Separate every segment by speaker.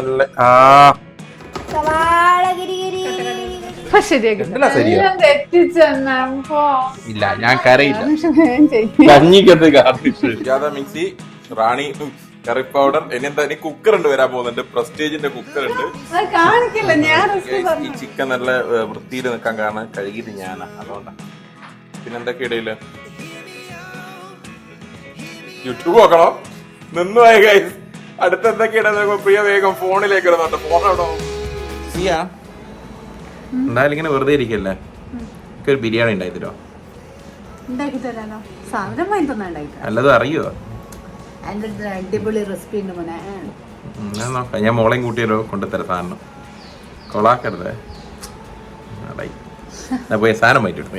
Speaker 1: നല്ല ആ? ഇല്ല ഞാൻ കരയില്ല.
Speaker 2: ഞാൻ ചെയ്യും
Speaker 1: കഞ്ഞിക്കത്ത് ജാത മിക്സി റാണി കറി പൗഡർ ഇനി എന്താ ഇനി കുക്കർ ഉണ്ട് വരാൻ പോകുന്നുണ്ട്. പ്രസ്റ്റേജിന്റെ കുക്കർ ഉണ്ട്. ഈ ചിക്കൻ നല്ല വൃത്തിയിൽ നിൽക്കാൻ കാരണം കഴുകിയിട്ട് ഞാനാ അതുകൊണ്ടാ. പിന്നെന്തൊക്കെ ഇടയിൽ? യൂട്യൂബ് നോക്കണോ? നിന്നു പോയി. അടുത്ത എന്തൊക്കെയാണ് പ്രിയ വേഗം ഫോണിലേക്ക് ഇടുന്നുണ്ട് ഫോൺ എവിടെ? പ്രിയ എന്തായാലും ഇങ്ങനെ വെറുതെ ഇരിക്കല്ലേ? ഒരു ബിരിയാണി ഉണ്ടായി തരോ. അറിയോ
Speaker 2: എന്റെ അടുത്ത് അടിപൊളി റെസിപ്പി ഉണ്ട് മോനെ.
Speaker 1: ഞാൻ നോക്കാം. ഞാൻ മോളെയും കൂട്ടിയല്ലോ കൊണ്ടുതരാം സാധനം. കൊളാക്കരുത്. അടായി. ഞാൻ പോയി സാധനം മാറ്റിട്ടു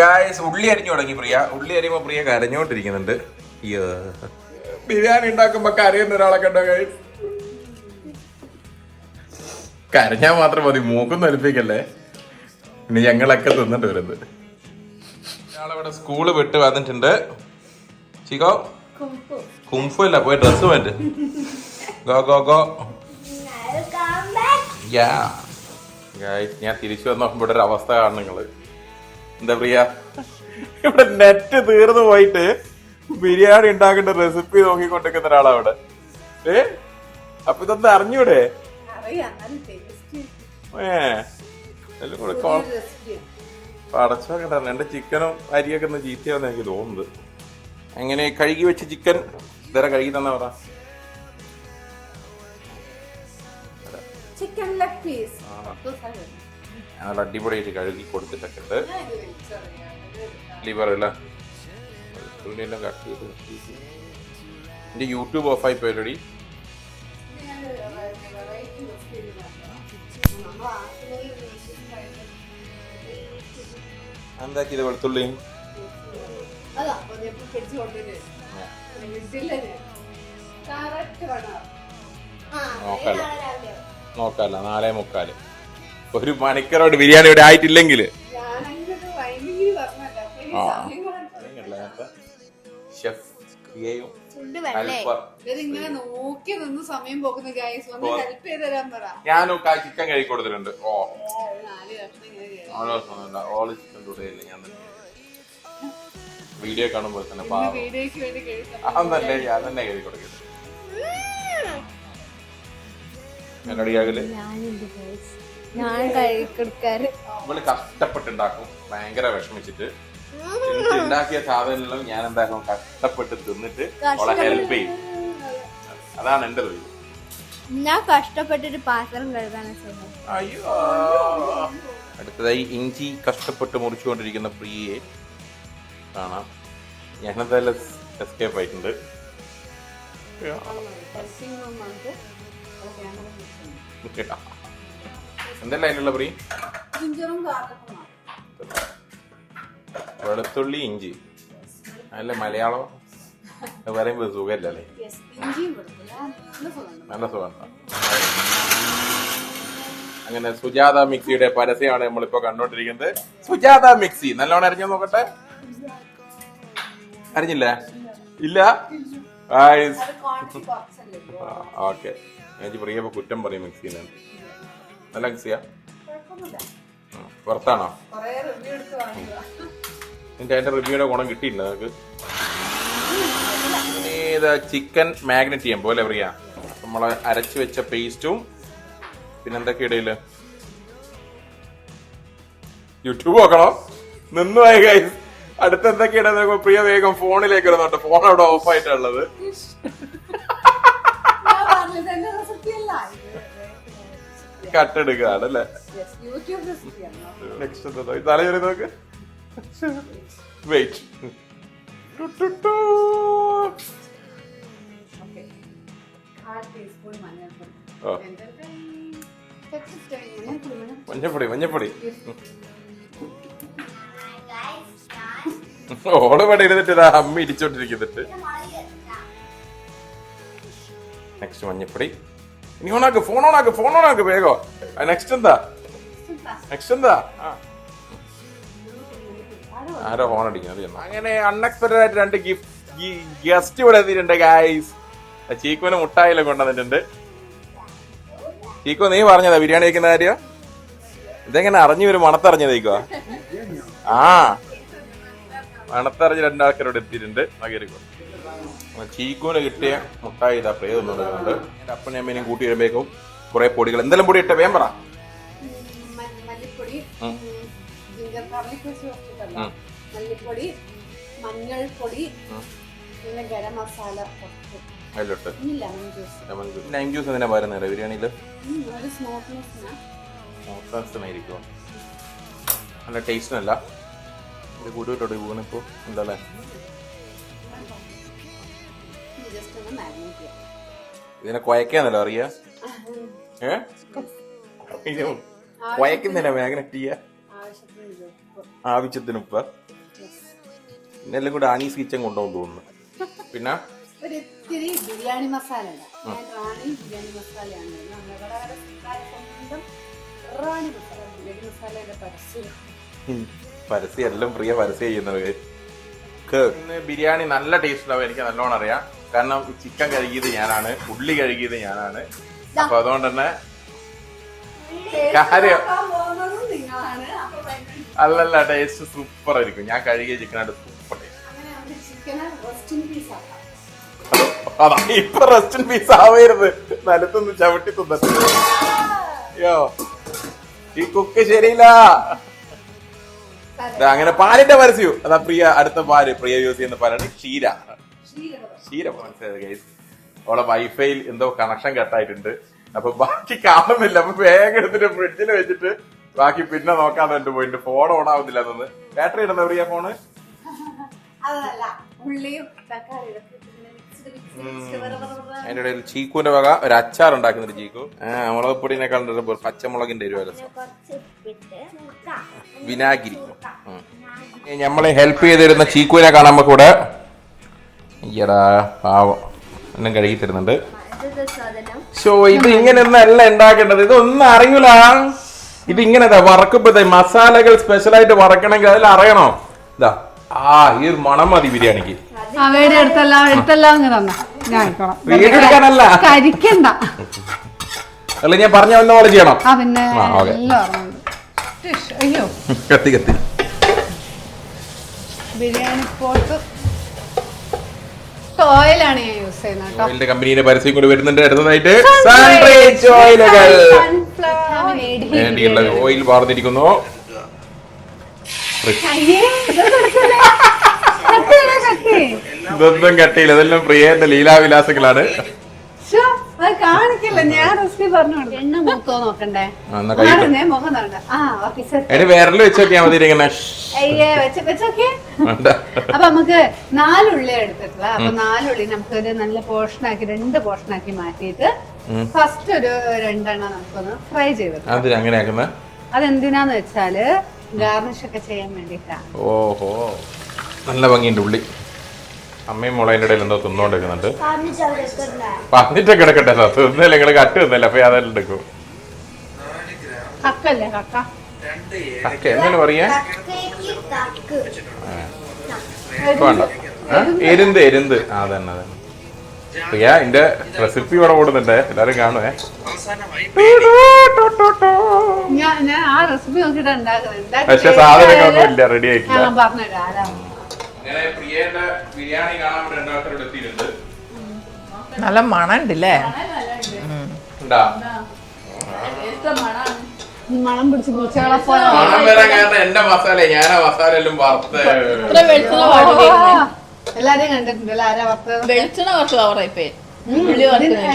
Speaker 1: ഗൈസ് ഉള്ളി അരിഞ്ഞു തുടങ്ങി പ്രിയ. ഉള്ളി അരിയുമ്പോ പ്രിയ കരഞ്ഞോണ്ടിരിക്കുന്നുണ്ട്. അയ്യോ. ബിരിയാണി ഉണ്ടാക്കുമ്പോ കരയുന്ന ഒരാളെ കണ്ടോ ഗൈസ്? കരഞ്ഞാ മാത്രം മതി മൂക്കും ഒലിപ്പിക്കല്ലേ? ഇനി ഞങ്ങളൊക്കെ തിന്നിട്ട് വരുന്നത്. ഞങ്ങളിവിടെ സ്കൂൾ വിട്ട് വന്നിട്ടുണ്ട്. ചിക്കോ കുംഫു. അല്ല പോയി ഡ്രസ് വേണ്ട ഗോ ഗോ ഗോ. യാ ഞാൻ തിരിച്ചു വന്ന ഇവിടെ ഒരു അവസ്ഥ കാണുന്നു നിങ്ങൾ. എന്താ പ്രിയ? ഇവിടെ നെറ്റ് തീർന്നു പോയിട്ട് ബിരിയാണി ഉണ്ടാക്കേണ്ട റെസിപ്പി നോക്കിക്കൊണ്ടിരിക്കുന്ന ഒരാളാ അവിടെ ഏ? അപ്പൊ ഇതൊന്ന് അറിഞ്ഞൂടെ? ഏ. എല്ലാം കൂടെ പടച്ചോ എന്റെ ചിക്കനും അരിയൊക്കെ ഒന്ന് ചീത്തയാന്ന് എനിക്ക് തോന്നുന്നത് എങ്ങനെ കഴുകി വെച്ച ചിക്കൻ? ഇതര കഴുകി തന്നെ പറ.
Speaker 2: ചിക്കൻ ലെഗ് പീസ്
Speaker 1: അടിപൊളിയായിട്ട് കഴുകി കൊടുത്തിട്ടൊക്കെ ഉണ്ട്. ലിവർ അല്ല ഉള്ളിയെല്ലാം കട്ട് ചെയ്ത്. എന്റെ യൂട്യൂബ് ഓഫായി പോയടി എന്താക്കി ഇത് വെളുത്തുള്ളി?
Speaker 2: വേണം.
Speaker 1: നോക്കല്ല നോക്കല്ല നാലേ മുക്കാൽ. ഒരു മണിക്കറോട് ബിരിയാണി ഇവിടെ ആയിട്ടില്ലെങ്കിൽ ആ.
Speaker 2: ഇതിങ്ങനെ നോക്കി നിന്ന് സമയം പോകുന്ന ഗൈസ് ഒന്ന് ഹെൽപ്പ് ചെയ്ത് തരാൻ പറ.
Speaker 1: ഞാനും ചിക്കൻ കഴുകി കൊടുത്തിട്ടുണ്ട്. ഓ. ഓളോ ചിക്കൻ തുടയില്ല ഞാൻ വീഡിയോ കാണുമ്പോൾ തന്നെ
Speaker 2: വേണ്ടി
Speaker 1: അതൊന്നല്ലേ ഞാൻ തന്നെ കഴുകി കൊടുക്കുന്നത്
Speaker 3: ഞാൻ കഴിക്കെടുക്കാറ്
Speaker 1: ഇവൾ കഷ്ടപ്പെട്ടുണ്ടാക്കും. ഭയങ്കര വിഷമിച്ചിട്ട്. ഉണ്ടാക്കിയ സാധനങ്ങളും ഞാൻ എന്തായാലും കഷ്ടപ്പെട്ട് തിന്നിട്ട് അവളെ ഹെൽപ്പ് ചെയ്യും. അതാണ് എന്റെ തൊഴിൽ
Speaker 3: ഞാൻ കഷ്ടപ്പെട്ടിട്ട് പാത്രം കഴുകാനാണ്
Speaker 1: അയ്യോ. അടുത്തതായി ഇഞ്ചി കഷ്ടപ്പെട്ട് മുറിച്ചുകൊണ്ടിരിക്കുന്ന പ്രിയയെ കാണാം. ഞാനെന്തായാലും എസ്കേപ്പ് ആയിട്ടുണ്ട്. എന്തെല്ലാം അതിനുള്ള പ്രിയ? വെളുത്തുള്ളി ഇഞ്ചി. അല്ല മലയാളം അത് പറയുമ്പോ സുഖമല്ലേ
Speaker 2: നല്ല
Speaker 1: സുഖം അങ്ങനെ സുജാത മിക്സിയുടെ പരസ്യമാണ് നമ്മളിപ്പോ കണ്ടോണ്ടിരിക്കുന്നത്. സുജാത മിക്സി നല്ലോണം അറിഞ്ഞു നോക്കട്ടെ. അറിഞ്ഞില്ല ഇല്ല? ഓക്കെ ഞാൻ പ്രിയപ്പോ കുറ്റം പറയും മിക്സിന്. നല്ല മിക്സിയാ. പുറത്താണോ? എന്നിട്ട് അതിന്റെ റിവ്യൂടെ ഗുണം കിട്ടിയില്ല നമുക്ക് ഇത് ചിക്കൻ മാഗ്നറ്റ് ചെയ്യാൻ പോലെ പ്രിയ? നമ്മളെ അരച്ചു വെച്ച പേസ്റ്റും പിന്നെന്തൊക്കെ ഇടയിൽ? യൂട്യൂബ് നോക്കണോ? നിന്നു ആയി guys. അടുത്ത എന്തൊക്കെ ഇടുന്ന പ്രിയ വേഗം ഫോണിലേക്ക് ഇടുന്നുണ്ട് ഫോൺ അവിടെ ഓഫ് ആയിട്ടുള്ളത്
Speaker 2: റെസിപ്പി അല്ല?
Speaker 1: കട്ടെടുക്കുകയാണ് അല്ലേ
Speaker 2: യൂട്യൂബ് എന്താ?
Speaker 1: നെക്സ്റ്റ് തലയൊരു നോക്ക്. വെയിറ്റ് മഞ്ഞപ്പൊടി മഞ്ഞപ്പൊടി. ഓൾ ഇവിടെ ഇരുന്നിട്ട് അമ്മ ഇടിച്ചോണ്ടിരിക്കുന്നിട്ട് നെക്സ്റ്റ് മഞ്ഞപ്പൊടി. ഇനി ഓണാക്ക് ഫോൺ ഓണാക്ക് ഫോൺ ഓണാക്ക് വേഗോ. നെക്സ്റ്റ് എന്താ? നെക്സ്റ്റ് എന്താ? ആ. ആരോ ഫോൺ അടിക്കുന്നത് അങ്ങനെ അൺഎക്സ്പെക്ടഡ് ആയിട്ട് രണ്ട് ഗിഫ്റ്റ് ഗസ്റ്റ് ഇവിടെ എത്തിയിട്ടുണ്ട് ഗായ്സ് ചീക്കുവിന് മുട്ടായിലും കൊണ്ടുവന്നിട്ടുണ്ട്. ചീക്കോ നീ പറഞ്ഞതാ ബിരിയാണി വെക്കുന്ന കാര്യം? ഇതെങ്ങനെ അറിഞ്ഞു വരും മണത്തറിഞ്ഞതേക്കോ ആ. മണത്തറിഞ്ഞ് രണ്ടാൾക്കാരോട് എത്തിയിട്ടുണ്ട്. ചീക്കുവിന് ചീക്കൂന് കിട്ടിയ മുട്ടായി ഇതാ പ്രേ എന്റെ അപ്പനെയും അമ്മേനെയും കൂട്ടി വരുമ്പോഴേക്കും കുറെ പൊടികൾ. എന്തെല്ലാം പൊടി ഇട്ട? വേം പറ.
Speaker 2: മല്ലിപ്പൊടി മഞ്ഞൾപ്പൊടി പിന്നെ ഗരം മസാല
Speaker 1: അതിലോട്ട്.
Speaker 2: ജ്യൂസ്
Speaker 1: ലൈം എന്തിനാ ബിരിയാണിയിൽ നല്ല ഇത് എന്താ അല്ലേ? ഇതിനെ കുഴക്കാന്നല്ലോ അറിയാ? ഏ? കുഴക്കുന്നില്ല മാഗ്നറ്റ് ചെയ്യാ
Speaker 2: ആവശ്യത്തിന് ഉപ്പ്.
Speaker 1: പിന്നെ എല്ലാം കൂടെ ആനീസ് കിച്ചൻ കൊണ്ടുപോകും തോന്നുന്നു. പിന്നെ?
Speaker 2: ബിരിയാണി മസാല റാണി ബിരിയാണി മസാലയാണ്. റാണി മസാല ബിരിയാണി മസാലയുടെ പരസ്യം.
Speaker 1: എല്ലാം പ്രിയ പരസ്യം ചെയ്യുന്നത്. ബിരിയാണി നല്ല ടേസ്റ്റ് ഉണ്ടാവും എനിക്ക് നല്ലോണം അറിയാം. കാരണം ചിക്കൻ കഴുകിയത് ഞാനാണ് ഉള്ളി കഴുകിയത് ഞാനാണ്. അപ്പൊ അതുകൊണ്ട് തന്നെ കാര്യം അല്ലല്ല ടേസ്റ്റ് സൂപ്പർ ആയിരിക്കും. ഞാൻ കഴുകിയ ചിക്കനായിട്ട് അതാ ഇപ്പൊ റെസ്റ്റ് പീസ് ആവരുത്. നിലത്തൊന്ന് ചവിട്ടി തിന്നിട്ട്. അയ്യോ ഈ കുക്ക് ശരിയില്ല. അങ്ങനെ പാലിന്റെ പരസ്യവും. അതാ പ്രിയ അടുത്ത പാൽ. പ്രിയ യൂസ് ചെയ്യുന്ന പാലാണ് ക്ഷീര. ക്ഷീര മനസ്സിലായത് അവളെ വൈഫൈയിൽ എന്തോ കണക്ഷൻ കട്ടായിട്ടുണ്ട് അപ്പൊ ബാക്കി കാണുന്നില്ല. അപ്പൊ വേഗം എടുത്തിട്ട് ഫ്രിഡ്ജിൽ വെച്ചിട്ട് ബാക്കി പിന്നെ നോക്കാതെ എന്റെ പോയിട്ട് ഫോൺ ഓൺ ആവുന്നില്ല എന്നത് ബാറ്ററി ഇടുന്ന പ്രിയ ഫോണ്
Speaker 2: അതല്ല ഉള്ളിയും തക്കാളിയും
Speaker 1: അതിന്റെ ഇടയിൽ ചീക്കുവിന്റെ വക ഒരു അച്ചാർ ഉണ്ടാക്കുന്നുണ്ട് ചീക്കു. ആ മുളക് പൊടിനെ കണ്ടിട്ട് പച്ചമുളകിന്റെ ഒരു രസം വിനാഗിരി. നമ്മളെ ഹെൽപ്പ് ചെയ്തിരുന്ന ചീക്കുവിനെ കാണാൻ നമുക്ക് ഇവിടെ ഈയടാ പാവം. എന്നും കഴുകി തരുന്നുണ്ട്. ഷോ ഇത് ഇങ്ങനെ അല്ല ഉണ്ടാക്കേണ്ടത്. ഇതൊന്നും അറിയൂല. ഇത് ഇങ്ങനെ വറക്കുമ്പോ മസാലകൾ സ്പെഷ്യൽ ആയിട്ട് വറക്കണമെങ്കിൽ അതിൽ അറിയണോ? ഇതാ. ആ ഈ ഒരു മണം മതി ബിരിയാണിക്ക്.
Speaker 2: അവയുടെ അടുത്തെല്ലാം അടുത്തെല്ലാം അങ്ങ് തന്ന. ഞാൻ ആയിക്കോളാം.
Speaker 1: വീട് എടുക്കാനല്ല.
Speaker 2: കരിക്കണ്ട.
Speaker 1: അല്ല ഞാൻ പറഞ്ഞ വന്ന പോലെ ചെയ്യണം.
Speaker 2: ആ പിന്നെ
Speaker 1: ആ, ഓക്കേ.
Speaker 2: എല്ലാം ഓർമ്മയുണ്ട്. ടിഷ്, അയ്യോ.
Speaker 1: കത്തി കത്തി.
Speaker 2: ബിരിയാണി പോട്ട് ഓയിലാണ് ഞാൻ യൂസ് ചെയ്യുന്നത് കേട്ടോ.
Speaker 1: ഓയിലിന്റെ കമ്പനിയുടെ പരസ്യം കൂടി വരുന്നുണ്ട്. അടുത്തതായിട്ട് സൺറൈസ് ഓയിലുകൾ ഓയിൽ വാർന്നിരിക്കുന്നു
Speaker 2: അയ്യേ, ഇത് കൊടുക്കല്ലേ? കത്തിയില്ല, കത്തി.
Speaker 1: ഇതൊന്നും കട്ടിയില്ല. ഇതെല്ലാം പ്രിയന്റെ ലീലാവിലാസങ്ങളാണ്. വിരൽ വെച്ച് മതി ഇങ്ങനെ.
Speaker 2: അപ്പൊ നമുക്ക് നാലുള്ളി എടുത്തിട്ടുള്ള അപ്പൊ നാലുള്ളി നമുക്ക് ഒരു നല്ല പോർഷനാക്കി രണ്ട് പോർഷനാക്കി മാറ്റിയിട്ട് ഫസ്റ്റ് ഒരു രണ്ടെണ്ണം നമുക്കൊന്ന് ഫ്രൈ
Speaker 1: ആക്കുന്ന
Speaker 2: അതെന്തിനാന്ന് വെച്ചാൽ ഗാർണിഷ് ഒക്കെ ചെയ്യാൻ വേണ്ടിട്ടാണ്
Speaker 1: ഓഹോ. നല്ല ഭംഗിയുണ്ട് ഉള്ളി. അമ്മയും മുളയുടെ ഇടയിൽ എന്തോ തിന്നോണ്ടിരിക്കുന്നുണ്ട്.
Speaker 3: പറഞ്ഞിട്ട്
Speaker 1: കിടക്കട്ടെ സാർ തിന്നല്ലേ നിങ്ങൾ കട്ട് തിന്നല്ലേ അപ്പൊ അതെല്ലാം എടുക്കും.
Speaker 2: കക്കല്ലേ കക്ക?
Speaker 1: കക്ക പറയാ. വേണ്ട എരുന്ത് എരുന്ത്. ആ അതന്നെ അതന്നെ. പ്രിയ എന്റെ റെസിപ്പി ഇവിടെ ഓടുന്നുണ്ട് എല്ലാരും കാണുവേ.
Speaker 2: ഉണ്ടാക്കുന്നത്
Speaker 1: പക്ഷെ സാധനങ്ങളൊന്നും ഇല്ല റെഡി ആയിട്ടില്ല.
Speaker 2: ഞാൻ പറഞ്ഞുതരാം. ആരാ
Speaker 1: അങ്ങനെ പ്രിയയുടെ ബിരിയാണി കാണാൻ ഇവിടെ എത്തിയിട്ടുണ്ട്.
Speaker 4: നല്ല മണമുണ്ടല്ലേ?
Speaker 1: ഉണ്ടാ?
Speaker 2: മണം പിടിച്ച് പൂച്ചകളെ പോലെ.
Speaker 1: മണം വരാൻ കാരണം എന്റെ മസാല ആ മസാല എല്ലാം വറുത്ത്
Speaker 2: എല്ലാരെയും കണ്ടിട്ടുണ്ടല്ലോ ആരാ വറുത്തത്?
Speaker 4: വെളിച്ചെണ്ണ കുറച്ച് ഓവറായി പോയി.
Speaker 2: ഉം, ഇത്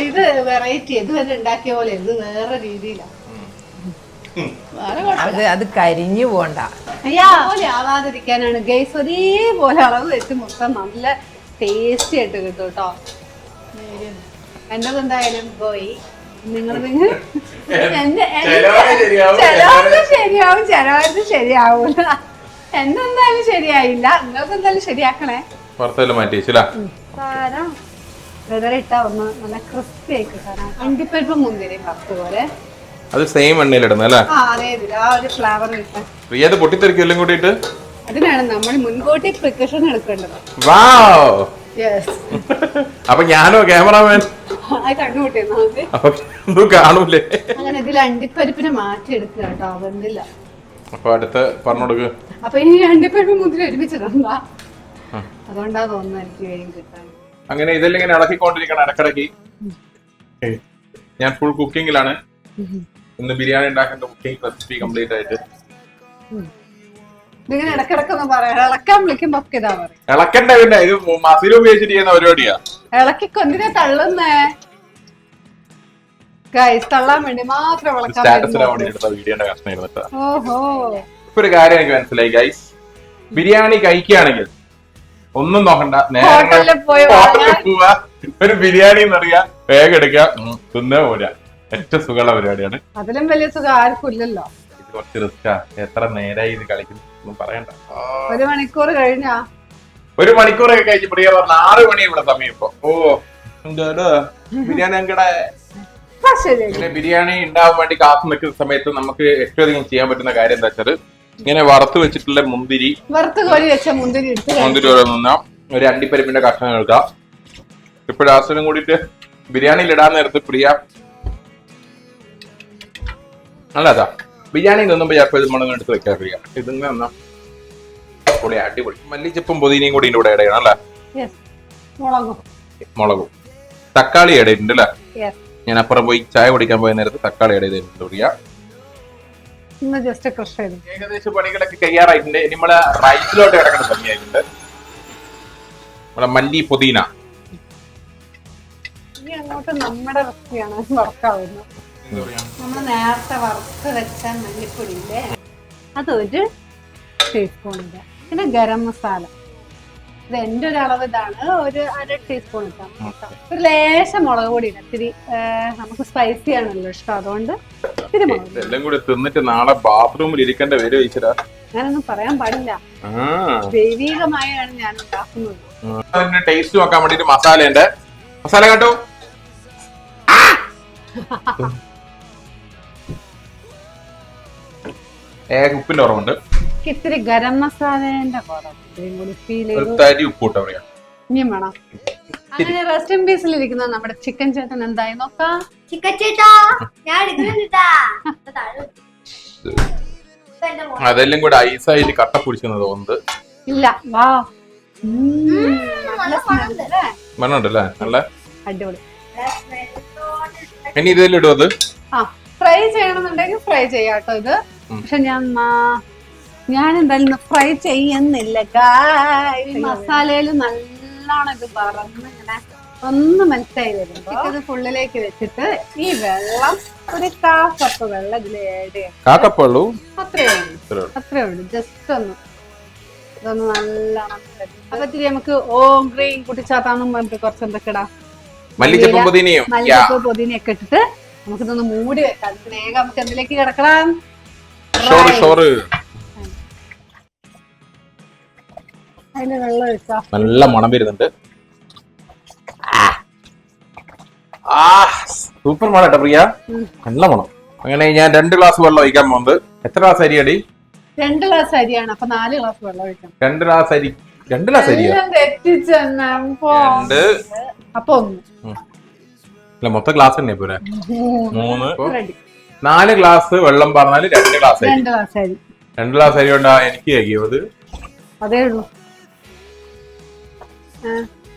Speaker 2: ഇത് വെറൈറ്റി ഇതുവരെ ഉണ്ടാക്കിയ പോലെ ഇത് വേറെ രീതിയിലാണ്
Speaker 4: അത് അത് കരിഞ്ഞു പോണ്ട.
Speaker 2: അയ്യാ പോലെ ആവാതിരിക്കാനാണ്. ഗൈസ് ഒരേപോലെ അളവ് വെച്ച് മൊത്തം നല്ല ടേസ്റ്റി ആയിട്ട് കിട്ടും കേട്ടോ. എന്റത് എന്തായാലും പോയി. നിങ്ങൾ ചിലവർക്ക് ശരിയാവും ചിലവർക്ക് ശരിയാവൂല. എന്നെന്തായാലും ശരിയായില്ല. നിങ്ങൾക്ക് എന്തായാലും ശരിയാക്കണേ.
Speaker 1: പുറത്തെല്ലാം മാറ്റി
Speaker 2: വെതറിട്ട ഒന്ന് നല്ല ക്രിസ്പി ആയി കിട്ടാനാണ് അണ്ടിപ്പരിപ്പ് മുന്തിരി പത്ത് പോലെ.
Speaker 1: അത് സെയിം എണ്ണയിലിടുന്നത് അല്ലേ?
Speaker 2: ഇട്ട്.
Speaker 1: പ്രിയ അത് പൊട്ടിത്തെറിക്കും എല്ലാം കൂട്ടിയിട്ട്
Speaker 2: അതിനാണ് നമ്മൾ മുൻകൂട്ടി പ്രിക്കഷൻ എടുക്കേണ്ടത്.
Speaker 1: വാവ് അപ്പൊ ഞാനോ ക്യാമറാമാൻ അപ്പൊ ഒന്നും കാണൂലേ?
Speaker 2: അങ്ങനെ ഇതിൽ അണ്ടിപ്പരിപ്പിനെ മാറ്റിയെടുക്കുക കേട്ടോ വെന്തില്ല
Speaker 1: അപ്പൊ അടുത്ത് പറഞ്ഞു കൊടുക്ക്
Speaker 2: അപ്പൊ ഈ അണ്ടിപ്പരിപ്പ് ഒരുമിച്ചിടണ്ട അതുകൊണ്ടാ തോന്നുന്നു എനിക്ക് വേഗം കിട്ടാൻ.
Speaker 1: അങ്ങനെ ഇതെല്ലാം ഇങ്ങനെ ഇളക്കിക്കൊണ്ടിരിക്കണം ഇടക്കിടക്ക് ഞാൻ ഫുൾ കുക്കിങ്ങിലാണ് ഇന്ന് ബിരിയാണി ഉണ്ടാക്കേണ്ട കുക്കിംഗ് റെസിപ്പി കംപ്ലീറ്റ് ആയിട്ട്.
Speaker 2: ഇതിങ്ങനെ ഇടക്കിടക്കൊന്നും പറയാം. ഇളക്കാൻ വിളിക്കുമ്പോ ഒക്കെ ഇതാ പറയും.
Speaker 1: ഇളക്കണ്ട പിന്നെ ഇത് മസിൽ ഉപയോഗിച്ചിട്ട് ചെയ്യുന്ന പരിപാടിയാ.
Speaker 2: ഇളക്കി കൊന്തിനെ തള്ളുന്നേ? ഗൈസ് തള്ളാൻ വേണ്ടി മാത്രം ഇളക്കാൻ
Speaker 1: വീഡിയോന്റെ
Speaker 2: ഓഹോ.
Speaker 1: ഇപ്പൊ ഒരു കാര്യം എനിക്ക് മനസ്സിലായി ഗൈസ് ബിരിയാണി കഴിക്കുകയാണെങ്കിൽ ഒന്നും നോക്കണ്ട നേരെ
Speaker 2: ഹോട്ടലിൽ.
Speaker 1: പോവാ. ഒരു ബിരിയാണി എന്നറിയാ വേഗം എടുക്കുക തിന്നേ പോരാ. ഏറ്റവും സുഖമുള്ള പരിപാടിയാണ്.
Speaker 2: അതിലും വലിയ സുഖം ആർക്കും ഇല്ലല്ലോ
Speaker 1: ഇത് കുറച്ച് റിസ്ക്കാ. എത്ര നേരായി ഇത് കളിക്കുന്നു ഒന്നും പറയണ്ട. ആ.
Speaker 2: ഒരു മണിക്കൂർ കഴിഞ്ഞാ?
Speaker 1: ഒരു മണിക്കൂറൊക്കെ കഴിഞ്ഞ് പ്രിയ പറഞ്ഞ ആറ് മണി ഇവിടെ സമയം ഇപ്പൊ. ഓ. എന്താടാ? ബിരിയാണി അങ്ങടെ
Speaker 2: ആ, ശരി.
Speaker 1: ഇങ്ങനെ ബിരിയാണി ഉണ്ടാവാൻ വേണ്ടി കാത്തു നിൽക്കുന്ന സമയത്ത് നമുക്ക് ഏറ്റവും അധികം ചെയ്യാൻ പറ്റുന്ന കാര്യം എന്താ വെച്ചാൽ ഇങ്ങനെ വറുത്ത് വെച്ചിട്ടുള്ള മുന്തിരി.
Speaker 2: വറുത്ത് കോരി വെച്ച മുന്തിരി എടുത്ത് കഴി-
Speaker 1: മുന്തിരി ഓരോ നിന്നാം ഒരു അണ്ടിപ്പരിപ്പിന്റെ കഷ്ണം എടുക്കാം. ഇപ്പോഴും ആസിനും കൂടിയിട്ട് ബിരിയാണിയിൽ ഇടാൻ നേരത്ത് പ്രിയ അല്ലതാ ബിരിയാണി നിന്നുമ്പോ ചിലപ്പോൾ ഇത് മുളക് എടുത്ത് പ്രിയ ഇതിങ്ങനെ നിന്നാ പൊളി അടിപൊളി. മല്ലിച്ചപ്പും പുതിനയും കൂടി ഇതിന്റെ കൂടെ ഇടയണം അല്ലേ?
Speaker 2: Yes. മുളകും.
Speaker 1: മുളകും. തക്കാളി ഇടയിട്ടുണ്ട് അല്ലേ? ഞാൻ അപ്പുറം പോയി ചായ കുടിക്കാൻ പോയ നേരത്ത് തക്കാളി ഇട പ്രിയ.
Speaker 2: ഒന്ന് ജസ്റ്റ് ക്രഷ് ചെയ്തു.
Speaker 1: ഏകദേശം പണികളൊക്കെ കഴിയാറായിട്ടുണ്ട് ഇനി നമ്മളെ റൈസിലോട്ട് കിടക്കുന്ന സമയമായിട്ടുണ്ട് നമ്മളെ മല്ലി പുതിന.
Speaker 2: ഇനി അങ്ങോട്ട് നമ്മുടെ റെസിപ്പിയാണ് വർക്കാവുന്നത് നമ്മൾ നേരത്തെ വറുത്ത് വെച്ച മല്ലിപ്പൊടി ഇല്ലേ അതൊരു ടീസ്പൂൺ ഇടുക പിന്നെ ഗരം മസാല. ഇത് എന്റെ ഒരു അളവ് ഇതാണ് ഒരു അര ടീസ്പൂൺ ഇട്ടാൽ ഒരു ലേശം മുളക് പൊടി ഇടാം. ഇത്തിരി നമുക്ക് സ്പൈസി ആണല്ലോ ഇഷ്ടം. അതുകൊണ്ട് ഇത്തിരി മുളക്.
Speaker 1: ഇതെല്ലാം കൂടി തിന്നിട്ട് നാളെ ബാത്റൂമിൽ ഇരിക്കേണ്ട വരും വെച്ചിട്ടാ
Speaker 2: അങ്ങനൊന്നും പറയാൻ പാടില്ല. ദൈവീകമായാണ് ഞാൻ ഉണ്ടാക്കുന്നത്.
Speaker 1: ടേസ്റ്റ് നോക്കാൻ വേണ്ടിട്ട് മസാലേന്റെ മസാല കേട്ടോ. ഉപ്പിന്റെ കുറവുണ്ട്
Speaker 2: ഇത്തിരി ഗരം മസാലേന്റെ
Speaker 1: തരി ഉപ്പ് കൂട്ടാ പറയാ
Speaker 2: ഇനിയും വേണം. അങ്ങനെ റെസ്റ്റ് ഇൻ പീസിൽ ഇരിക്കുന്ന നമ്മുടെ ചിക്കൻ ചേട്ടൻ എന്തായി നോക്കാം?
Speaker 3: ചിക്കച്ചേട്ടാ ഞാൻ എടുക്കുന്നുണ്ടാ
Speaker 1: അതെല്ലാം കൂടെ ഐസായിട്ട് കട്ട പൊടിക്കുന്നത് തോന്നുന്നത്
Speaker 2: ഇല്ല വാ?
Speaker 1: മണ്ണുണ്ടല്ലേ നല്ല
Speaker 2: അടിപൊളി.
Speaker 1: ഇനി ഇതെല്ലാം ഇടുവത് അത്?
Speaker 2: ആ ഫ്രൈ ചെയ്യണമെന്നുണ്ടെങ്കിൽ ഫ്രൈ ചെയ്യാട്ടോ ഇത്. പക്ഷെ ഞാൻ ഞാൻ എന്തായാലും ഫ്രൈ ചെയ്യുന്നില്ല. മസാലയിൽ മസാലയിൽ നല്ലോണം ഇത് പറന്ന് ഇങ്ങനെ ഒന്ന് മനസ്സിലായി വരുമ്പോ ഇത് ഫുള്ളിലേക്ക് വെച്ചിട്ട് ഈ വെള്ളം ഒരു കാ കപ്പ് വെള്ളം ഇതിൽ ആഡ് ചെയ്യാം
Speaker 1: കാക്കപ്പള്ളൂ
Speaker 2: അത്രേ ഉള്ളൂ. അത്രേ ഉള്ളൂ. ജസ്റ്റ് ഒന്ന്. ഇതൊന്ന് നല്ലോണം. അപ്പൊ ഇത്തിരി നമുക്ക് ഓം ഗ്രീൻ കുട്ടിച്ചാത്താന്നും പറഞ്ഞിട്ട് കുറച്ച് എന്തൊക്കെ ഇടാം
Speaker 1: മല്ലിച്ചപ്പും പുതിനയും.
Speaker 2: മല്ലിച്ചപ്പ് പൊതിനൊക്കെ ഇട്ടിട്ട് നമുക്കിതൊന്ന് മൂടി വെക്കാം. അതിന് വേഗം നമുക്ക് എന്തിലേക്ക് കിടക്കണം?
Speaker 1: ഷോറ് ഷോറ് നല്ല മണം വരുന്നുണ്ട്. ആ. സൂപ്പർ മണം കേട്ടോ പ്രിയ. നല്ല മണം. അങ്ങനെ ഞാൻ രണ്ട് ഗ്ലാസ് വെള്ളം ഒഴിക്കാൻ പോകുന്നത് എത്ര ഗ്ലാസ് അരി അടി?
Speaker 2: രണ്ട് ഗ്ലാസ് അരിയാണ്. അപ്പൊ നാല് ഗ്ലാസ് വെള്ളം ഒഴിക്കണം.
Speaker 1: രണ്ട് ഗ്ലാസ് അരി. രണ്ട് ഗ്ലാസ്
Speaker 2: അരി
Speaker 1: രണ്ട്.
Speaker 2: അപ്പൊ ഒന്ന്.
Speaker 1: അല്ല മൊത്തം ഗ്ലാസ് തന്നെ പോരാ? മൂന്ന്. നാല് ഗ്ലാസ് വെള്ളം പറഞ്ഞാൽ രണ്ട് ഗ്ലാസ് അരി
Speaker 2: രണ്ട് ഗ്ലാസ് അരി
Speaker 1: രണ്ട് ഗ്ലാസ് അരി കൊണ്ടാ എനിക്ക് കഴിക്കുന്നത്
Speaker 2: അതേ ഉള്ളൂ.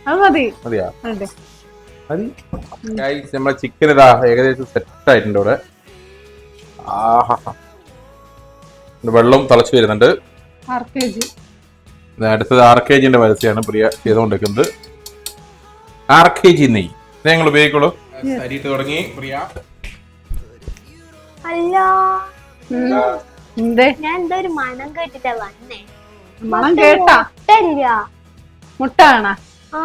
Speaker 2: അത് മതി.
Speaker 1: മതിയാ?
Speaker 2: അതെ.
Speaker 1: മതി. ഗൈസ് നമ്മളെ ചിക്കൻ ഇതാ ഏകദേശം സെറ്റ് ആയിട്ടുണ്ട് ഇവിടെ. ആഹാ. വെള്ളം തിളച്ചു വരുന്നുണ്ട്. അടുത്തത് ആർ കെ ജിന്റെ പരസ്യമാണ് പ്രിയ ചെയ്തുകൊണ്ടിരിക്കുന്നത്. ആർ കെ ജി നെയ് ഇത് ഞങ്ങൾ ഉപയോഗിക്കുള്ളൂ അരിയിട്ട് തുടങ്ങി. പ്രിയ.
Speaker 3: അല്ല
Speaker 2: എന്തേ
Speaker 3: ഞാൻ എന്തോ? ഒരു മണം കേട്ടിട്ടാ വന്നേ.
Speaker 2: മണം കേട്ടാ?
Speaker 3: മുട്ടല്ല
Speaker 2: മുട്ട വേണ
Speaker 3: ആ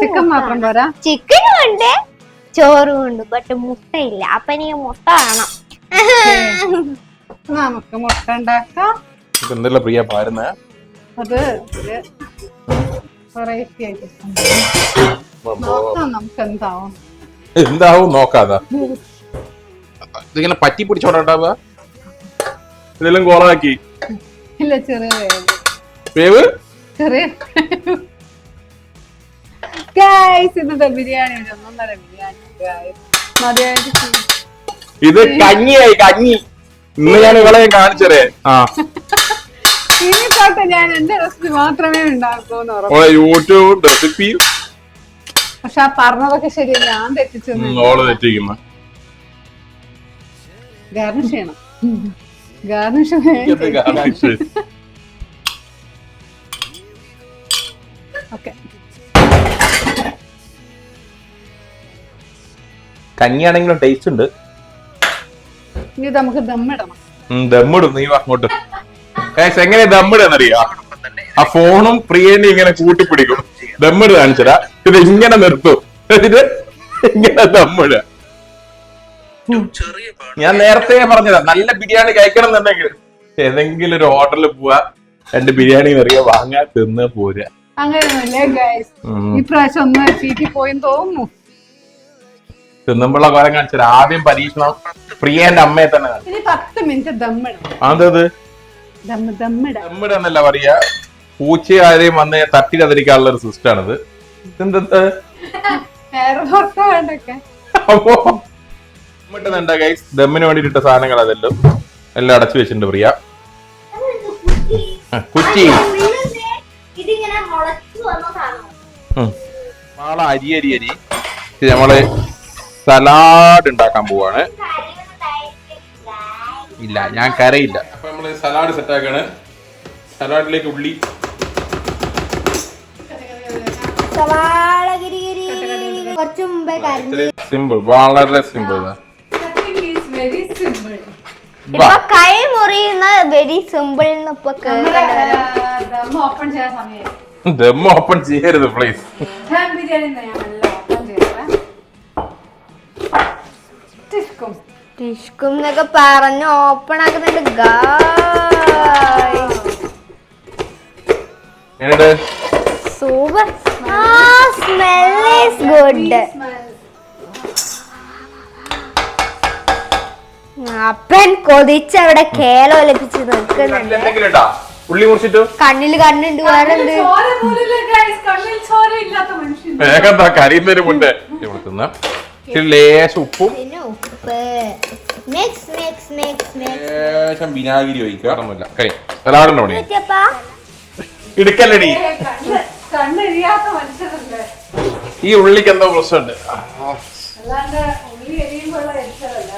Speaker 2: ചിക്കൻ മാത്രം പോരാ?
Speaker 3: ചിക്കനും ഉണ്ട് ചോറും ഉണ്ട് ബട്ട് മുട്ടയില്ല. അപ്പൊ നീ മുട്ട വേണം.
Speaker 2: നമുക്ക് മുട്ട ഉണ്ടാക്കാം.
Speaker 1: എന്തല്ല പ്രിയ പാരുന്ന?
Speaker 2: അത് വെറൈറ്റി ആയിട്ട് നമുക്ക് എന്താവും.
Speaker 1: എന്താവും നോക്കാതാ. ഇതിങ്ങനെ പറ്റി പിടിച്ചോണ്ടാവുക ഇതെല്ലാം കോളാക്കി
Speaker 2: ഇല്ല ചെറിയ വേവ്. ചെറിയ ഗൈസ് ഇന്നത്തെ ബിരിയാണി ഒന്നൊന്നര ബിരിയാണി. മതിയായിട്ട്.
Speaker 1: ഇത് കഞ്ഞിയായി കഞ്ഞി. ഇന്ന് ഞാൻ ഇവളെ കാണിച്ചേ ആ.
Speaker 2: ഇനി തൊട്ട് ഞാൻ എന്റെ റെസിപ്പി മാത്രമേ
Speaker 1: ഓളെ യൂട്യൂബ് റെസിപ്പി
Speaker 2: പക്ഷെ ആ പറഞ്ഞതൊക്കെ ശരിയല്ല ഞാൻ തെറ്റിച്ചു
Speaker 1: ഓൾ തെറ്റിക്കുന്ന.
Speaker 2: ഗാർണിഷ് ചെയ്യണം. ഗാർണിഷ് ഓക്കെ
Speaker 1: കഞ്ഞിയാണെങ്കിലും ടേസ്റ്റ് ഉണ്ട്.
Speaker 2: ഇനി ഇത് നമുക്ക് ദമ്മിടണം
Speaker 1: ദമ്മിടും നീ അങ്ങോട്ട്. എങ്ങനെ ദമ്മിടുന്നറിയാ ആ ഫോണും പ്രിയനെ ഇങ്ങനെ കൂട്ടിപ്പിടിക്കും. ദമ്മിട് കാണിച്ചടാ. ഇത് ഇങ്ങനെ നിർത്തും. ഇത് ഇങ്ങനെ ദമ്മിടുക ഞാൻ നേരത്തെ പറഞ്ഞതാ നല്ല ബിരിയാണി കഴിക്കണം എന്നുണ്ടെങ്കിൽ ഏതെങ്കിലും ഒരു ഹോട്ടലിൽ പോവാ രണ്ട് ബിരിയാണി കറിയോ വാങ്ങാ തിന്ന് പോരാ
Speaker 2: അങ്ങനെയൊന്നുമില്ലേ ഗൈസ്
Speaker 1: ഉം.
Speaker 2: ഈ പ്രാവശ്യം ഒന്ന് ചീറ്റി പോയെന്ന് തോന്നുന്നു.
Speaker 1: തിന്നുമ്പോഴുള്ള കോലം കാണിച്ചത് ആദ്യം പരീക്ഷണം പ്രിയന്റെ അമ്മയെ തന്നെ കാണിച്ചു.
Speaker 2: ഇനി പത്ത് മിനിറ്റ്
Speaker 1: അതത്
Speaker 2: ദമ്മിടന്നല്ല ദമ്മിട.
Speaker 1: ദമ്മിടെന്നല്ല പറയാ പൂച്ച ആരെയും വന്ന് തട്ടിലതിരിക്കാനുള്ള ഒരു
Speaker 2: സിസ്റ്റാണിത് വർക്ക്
Speaker 1: അപ്പോ ദമ്മിട്ടുന്നുണ്ട് ഗൈസ് ദമ്മിന് വേണ്ടിയിട്ട സാധനങ്ങൾ അതെല്ലാം എല്ലാം അടച്ചു വെച്ചിട്ടുണ്ട് പ്രിയ. കുറ്റി. നാളെ അരി അരി അരി. നമ്മൾ സലാഡ് ഉണ്ടാക്കാൻ പോവാണ്. ഇല്ല ഞാൻ കരയില്ല. അപ്പൊ നമ്മൾ സലാഡ് സെറ്റ് ആക്കാണ്. സലാഡിലേക്ക് ഉള്ളി. സിമ്പിൾ വളരെ സിമ്പിൾ
Speaker 3: ഇപ്പൊ കൈ മുറിയുന്ന വെരി സിമ്പിൾ
Speaker 1: ദം ഓപ്പൺ ചെയ്യരുത് പ്ലീസ്.
Speaker 2: ടിഷ്കും.
Speaker 3: എന്നൊക്കെ പറഞ്ഞ് ഓപ്പൺ ആക്കുന്നുണ്ട് സൂപ്പർ. ആ സ്മെൽ ഈസ് ഗുഡ് അപ്പൻ കൊതിച്ചവിടെ കേലോ ലഭിച്ച് നിൽക്കുന്നുണ്ട്
Speaker 1: ഉള്ളി മുറിച്ചിട്ടു?
Speaker 3: കണ്ണിൽ കണ്ണുണ്ട് വേറെന്ത്
Speaker 2: ചോര പോലില്ല ഗൈസ് കണ്ണിൽ ചോര ഇല്ലാത്ത മനുഷ്യൻ.
Speaker 1: വേഗം കരിയുന്നതിന് മുന്നേ ഇവിടെ തിന്നാം ഇച്ചിരി ലേശം ഉപ്പും. ലേശം വിനാഗിരി ഒഴിക്കാറൊന്നുമില്ല കൈ സലാഡിന്റെ പണി
Speaker 3: വെച്ചപ്പാ
Speaker 1: ഇടുക്കല്ലടി.
Speaker 2: കണ്ണ് കണ്ണെരിയാത്ത മനുഷ്യരല്ലേ
Speaker 1: ഈ ഉള്ളിക്ക് എന്തോ പ്രശ്നമുണ്ട്.
Speaker 2: അല്ലാണ്ട്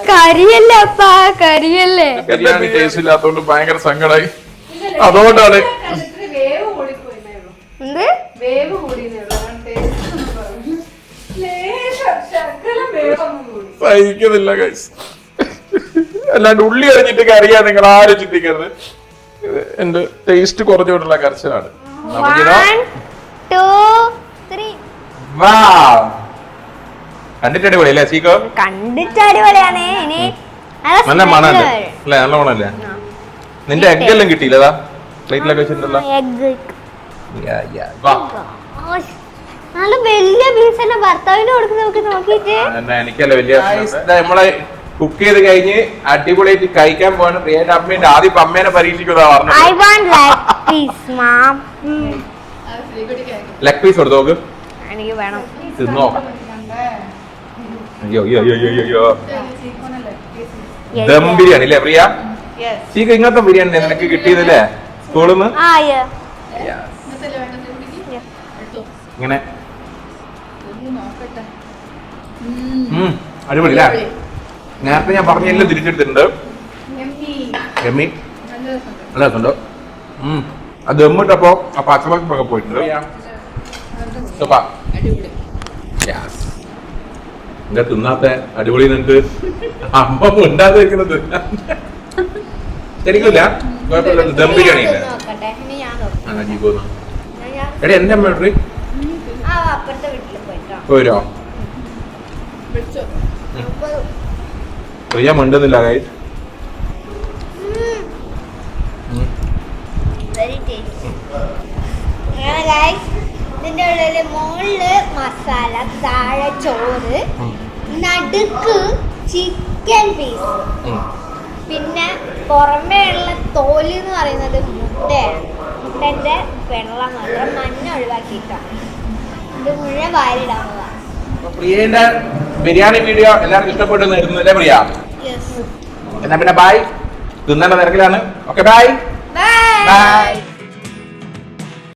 Speaker 3: കരിയല്ലേ അപ്പാ കരിയല്ലേ?
Speaker 1: ബിരിയാണി ടേസ്റ്റ് ഇല്ലാത്തതുകൊണ്ട് ഭയങ്കര സങ്കടമായി അതുകൊണ്ടാണ്
Speaker 3: എന്ത്?
Speaker 2: വേവ്
Speaker 1: സഹിക്കുന്നില്ല ഗൈസ് അല്ലാണ്ട് ഉള്ളി അരിഞ്ഞിട്ട് കറിയാ നിങ്ങൾ ആരും ചിന്തിക്കരുത്. എന്റെ ടേസ്റ്റ് കുറഞ്ഞുകൊണ്ടുള്ള കരച്ചിലാണ്. നമുക്കിതാ.
Speaker 3: Two three
Speaker 1: Wow. കണ്ടിട്ട് അടിപൊളി അല്ലേ സീക്കോ?
Speaker 3: കണ്ടിട്ട് അടിപൊളിയാണ് ഇനി
Speaker 1: നല്ല മണല്ലേ അല്ലേ നല്ല മണല്ലേ? നിന്റെ എഗ് എല്ലാം കിട്ടിയില്ലതാ? പ്ലേറ്റിലൊക്കെ വെച്ചിട്ടുണ്ടല്ലോ.
Speaker 3: നല്ല വലിയ പീസ് തന്നെ ഭർത്താവിന് കൊടുക്കുന്ന നോക്കി നോക്കിയിട്ട്.
Speaker 1: എനിക്കല്ല വലിയ നമ്മളെ കുക്ക് ചെയ്ത് കഴിഞ്ഞ് അടിപൊളിയായിട്ട് കഴിക്കാൻ പോവാണ്. പ്രിയന്റെ അമ്മയുടെ ആദ്യം അമ്മേനെ പരീക്ഷിക്കുന്നതാ
Speaker 3: ഐ
Speaker 1: പറഞ്ഞത്
Speaker 3: want like piece ma'am
Speaker 1: leg piece കൊടുത്തു നോക്ക്.
Speaker 3: എനിക്ക് വേണം.
Speaker 1: തിന്നോ അയ്യോ അയ്യോ അയ്യോ അയ്യോ അയ്യോ. ദം ബിരിയാണി അല്ലേ പ്രിയ? ചീക്ക ഇങ്ങനത്തെ ബിരിയാണി നിനക്ക് കിട്ടിയതല്ലേ? സ്കൂളിൽ നിന്ന്. ഇങ്ങനെ. അടിപൊളി. അല്ലേ നേരത്തെ ഞാൻ പറഞ്ഞ എല്ലാം തിരിച്ചെടുത്തിട്ടുണ്ട്. എമ്മി. നല്ല രസമുണ്ട്. അത് എമ്മിട്ടപ്പോ ആ പച്ചമുളകൊക്കെ പോയിട്ടുണ്ട്. സൂപ്പർ. Yes. എന്താ തിന്നാത്ത അടിപൊളി നിനക്ക് അമ്മ ഉണ്ടാതെ വെക്കുന്നത് ശരിക്കില്ല കുഴപ്പമില്ല ദം ബിരിയാണി എടി എന്റെ അമ്മ എവിടെ
Speaker 3: ആ അപ്പുറത്തെ വീട്ടിൽ പോയിട്ടോ
Speaker 1: പോരോ പ്രിയ മിണ്ടുന്നില്ല കൈ
Speaker 3: വെരി ടേസ്റ്റി അങ്ങനെ ഗൈസ് ഇതിന്റെ ഉള്ളിൽ മുകളിൽ മസാല താഴെ ചോറ് നടുക്ക് ചിക്കൻ പീസ് പിന്നെ പുറമേ ഉള്ള തോൽ എന്ന് പറയുന്നത് മുട്ടയാണ്. മുട്ടന്റെ വെള്ളം മാത്രം മഞ്ഞ ഒഴിവാക്കിയിട്ടാണ്. ഇത് മുഴുവൻ വാരിടാവുന്നതാണ്
Speaker 1: പ്രിയന്റെ ബിരിയാണി വീഡിയോ എല്ലാവർക്കും ഇഷ്ടപ്പെട്ടു എന്ന് കരുതുന്നില്ലേ പ്രിയ? എന്നാ പിന്നെ ബായ് തിന്നേണ്ട തിരക്കിലാണ്. Okay bye bye